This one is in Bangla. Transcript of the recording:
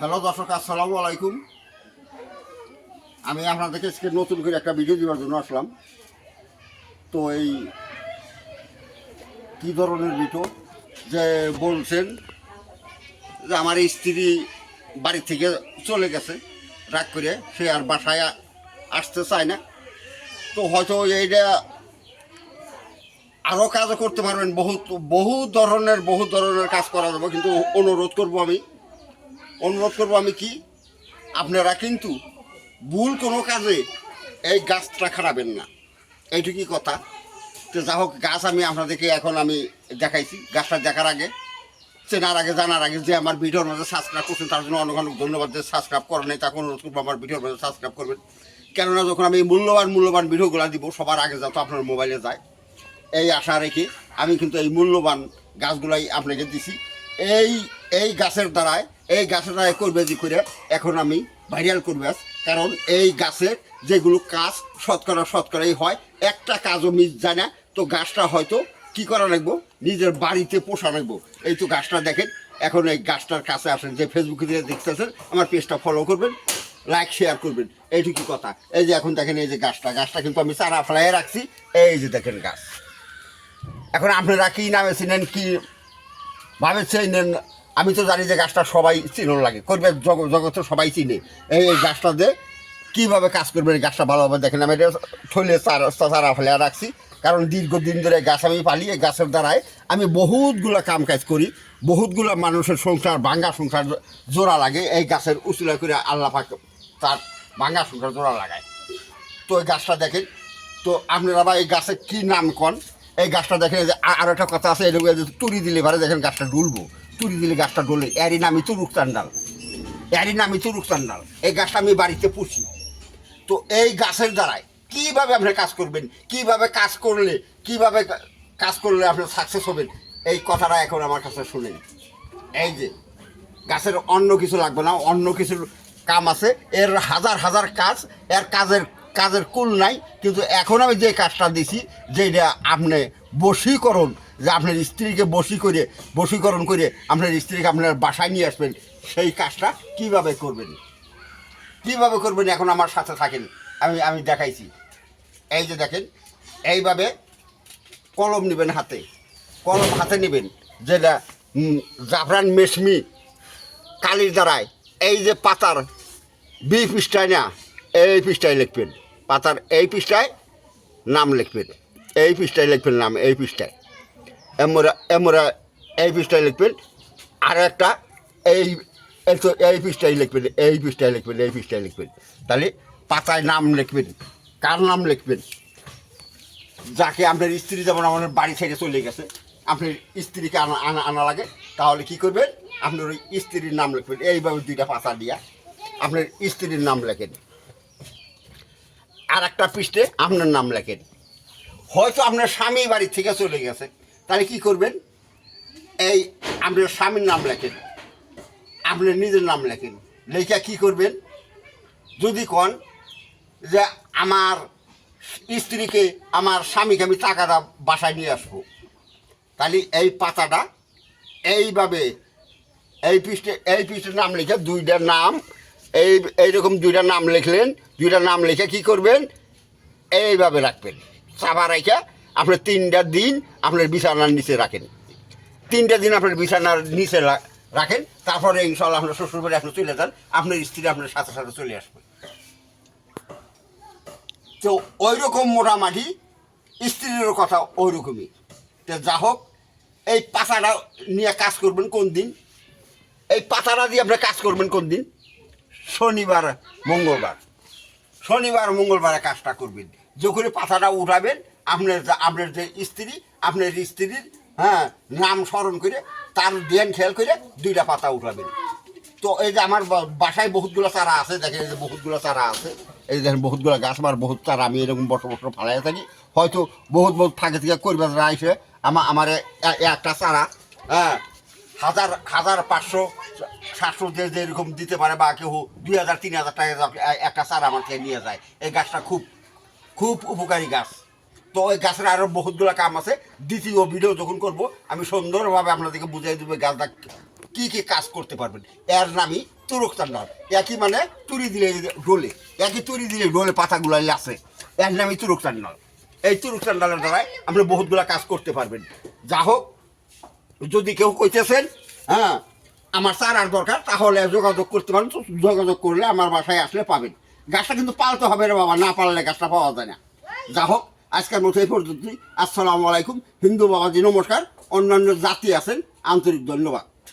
হ্যালো দর্শক, আসসালামু আলাইকুম। আমি আপনাদেরকে আজকে নতুন করে একটা ভিডিও দেওয়ার জন্য আসলাম। তো এই কী ধরনের ভিডিও যে বলছেন যে আমার স্ত্রী বাড়ি থেকে চলে গেছে, রাগ করে, সে আর বাসায় আসতে চায় না। তো হয়তো এইটা আরও কাজও করতে পারবেন, বহুত বহু ধরনের বহু ধরনের কাজ করা যাবে, কিন্তু অনুরোধ করব আমি। অনুরোধ করব আমি কি? আপনারা কিন্তু ভুল কোনো কাজে এই গাছটা খারাপেন না। এইটুকুই কথা। তো যা হোক, গাছ আমি আপনাদেরকে এখন আমি দেখাইছি। গাছটা দেখার আগে, চেনার আগে, জানার আগে যে আমার ভিডিওর মধ্যে সাবস্ক্রাইব করছেন, তার জন্য অনেক অনেক ধন্যবাদ যে সাবস্ক্রাইব করেন নাই, তাকে অনুরোধ করব আমার ভিডিওর মধ্যে সাবস্ক্রাইব করবেন। কেননা যখন আমি মূল্যবান মূল্যবান ভিডিওগুলো দিব, সবার আগে যাতে আপনার মোবাইলে যায়, এই আশা রেখে আমি কিন্তু এই মূল্যবান গাছগুলাই আপনাকে দিছি। এই এই গাছের দ্বারায় এই গাছটা করবে যে করে এখন আমি ভাইরাল করবে। কারণ এই গাছের যেগুলো কাজ শতকরা শতকরাই হয়, একটা কাজও মিস যায় না। তো গাছটা হয়তো কি করা লাগবো? নিজের বাড়িতে পোষা লাগবো। এই তো গাছটা দেখেন, এখন এই গাছটার কাছে আসেন, যে ফেসবুকে দেখতেছেন, আমার পেজটা ফলো করবেন লাইক শেয়ার করবেন। এইটুকু কথা। এই যে এখন দেখেন এই যে গাছটা গাছটা কিন্তু আমি চারা ফেলাই রাখছি। এই যে দেখেন গাছ। এখন আপনারা কী নামে চিনেন, কি ভাবে আমি তো জানি যে গাছটা সবাই চিনন লাগে। করবে জগ- জগতে সবাই চিনে। এই গাছটা দিয়ে কীভাবে কাজ করবেন এই গাছটা ভালোভাবে দেখেন। আমি এটা থইলে চারা ফেলে রাখছি। কারণ দীর্ঘদিন ধরে গাছ আমি পালি এই গাছের দ্বারাই আমি বহুতগুলো কাম কাজ করি। বহুতগুলো মানুষের সংসার, ভাঙ্গা সংসার জোড়া লাগে। এই গাছের উচুলা করে আল্লাহ পাক তার ভাঙ্গা সংসার জোড়া লাগায়। তো এই গাছটা দেখেন, তো আপনারা বা এই গাছের কী নাম কন? এই গাছটা দেখেন যে আরও একটা কথা আছে, এরকম যে তুরি দিলে পারে দেখেন গাছটা ডুলবো। তুরি দিলে গাছটা ডলে। এরই নামই তুরুক চান্ডাল এরই নামই তুরুক চান্ডাল এই গাছটা আমি বাড়িতে পুষি। তো এই গাছের দ্বারাই কীভাবে আপনি কাজ করবেন, কীভাবে কাজ করলে, কীভাবে কাজ করলে আপনি সাকসেস হবেন, এই কথাটা এখন আমার কাছে শুনেন। এই যে, গাছের অন্য কিছু লাগবে না, অন্য কিছুর কাম আছে, এর হাজার হাজার কাজ, এর কাজের কাজের কুল নাই, কিন্তু এখন আমি যে কাজটা দিছি, যেটা আপনি বশীকরণ যে আপনার স্ত্রীকে বসি করে, বশীকরণ করে আপনার স্ত্রীকে আপনার বাসায় নিয়ে আসবেন, সেই কাজটা কীভাবে করবেন? কীভাবে করবেন এখন আমার সাথে থাকেন? আমি আমি দেখাইছি। এই যে দেখেন, এইভাবে কলম নেবেন হাতে। কলম হাতে নেবেন, যেটা জাফরান মেশমি কালির দ্বারায়। এই যে পাতার বি পৃষ্ঠায় না, এই পৃষ্ঠায় লিখবেন। পাতার এই পৃষ্ঠায় নাম লিখবেন। এই পৃষ্ঠায় লিখবেন নাম, এই পৃষ্ঠায়। এমরা এমরা এই পৃষ্ঠায় লিখবেন, আর একটা এই এই পৃষ্ঠায় লিখবেন, এই পৃষ্ঠায় লিখবেন, এই পৃষ্ঠায় লিখবেন। তাহলে পাতায় নাম লিখবেন, কার নাম লিখবেন? যাকে আপনার স্ত্রী, যেমন আমাদের বাড়ি ছেড়ে চলে গেছে, আপনার স্ত্রীকে আনা আনা আনা লাগে, তাহলে কি করবেন? আপনার ওই স্ত্রীর নাম লিখবেন, এইভাবে দুইটা পাতা দিয়া আপনার স্ত্রীর নাম লেখেন। আর একটা পৃষ্ঠে আপনার নাম লেখেন। হয়তো আপনার স্বামী বাড়ি থেকে চলে গেছে তাহলে কি করবেন? এই আপনার স্বামীর নাম লেখেন। আপনার নিজের নাম লেখেন। লেখা কি করবেন? যদি কন যে আমার স্ত্রীকে, আমার স্বামীকে আমি টাকাটা বাসায় নিয়ে আসব। তাহলে এই পাতাটা এইভাবে এই পৃষ্ঠে, এই পৃষ্ঠের নাম লিখে দুইটা নাম, এই, এইরকম দুইটা নাম লিখলেন। দুইটা নাম লিখে কি করবেন? এইভাবে রাখবেন। চাপা রেখে আপনার তিনটা দিন আপনার বিছানার নিচে রাখেন। তিনটা দিন আপনার বিছানার নিচে রাখেন, তারপরে ইনশাল্লাহ আপনার শ্বশুর বাড়ি আপনি চলে যান, আপনার স্ত্রী আপনার সাথে সাথে চলে আসবে। তো ওই রকম মোটামুটি স্ত্রীর কথা ওই রকমই তো যা হোক, এই পাতাটা নিয়ে কাজ করবেন কোন দিন? এই পাতাটা দিয়ে আপনি কাজ করবেন কোন দিন? শনিবার, মঙ্গলবার। শনিবার, মঙ্গলবারে কাজটা করবেন। যখন পাতাটা উঠাবেন আপনার আপনার যে স্ত্রী, আপনার স্ত্রীর হ্যাঁ নাম স্মরণ করে তার ধ্যান খেয়াল করে দুইটা পাতা উঠাবেন। তো এই যে আমার বাসায় বহুতগুলো চারা আছে, দেখেন এই যে বহুতগুলো চারা আছে। এই দেখেন বহুতগুলো গাছ, আমার বহুত চারা, আমি এরকম বছর বছর ফালাই থাকি। হয়তো বহুত বহুত ফাঁকে থেকে করবে তারা আমার আমার একটা চারা হ্যাঁ হাজার হাজার পাঁচশো, সাতশো যে যেরকম দিতে পারে বা কেউ দুই হাজার, তিন হাজার টাকা একটা চারা আমার থেকে নিয়ে যায়। এই গাছটা খুব খুব উপকারী গাছ। তো ওই গাছের আরও বহুতগুলো কাম আছে। দ্বিতীয় ভিডিও যখন করব, আমি সুন্দরভাবে আপনাদেরকে বুঝিয়ে দেবো গাছটা কি কি কাজ করতে পারবেন। এর নামই তুরক চান্ডাল একই মানে তুরি দিলে রোলে, একই তুরি দিলে ডোলে পাতাগুলো আছে। এর নামই তুরক চান্ডাল এই তুরক চান্ডালের দ্বারাই আপনি বহুতগুলো কাজ করতে পারবেন। যা হোক, যদি কেউ কইতেছেন হ্যাঁ আমার চার আর দরকার, তাহলে যোগাযোগ করতে পারেন, যোগাযোগ করলে আমার বাসায় আসলে পাবেন। গাছটা কিন্তু পালতে হবে রে বাবা, না পারলে গাছটা পাওয়া যায় না। যা হোক আজকের মতো এই পর্যন্তই। আসসালামু আলাইকুম। হিন্দু বাবাজি নমস্কার। অন্যান্য জাতি আছেন আন্তরিক ধন্যবাদ।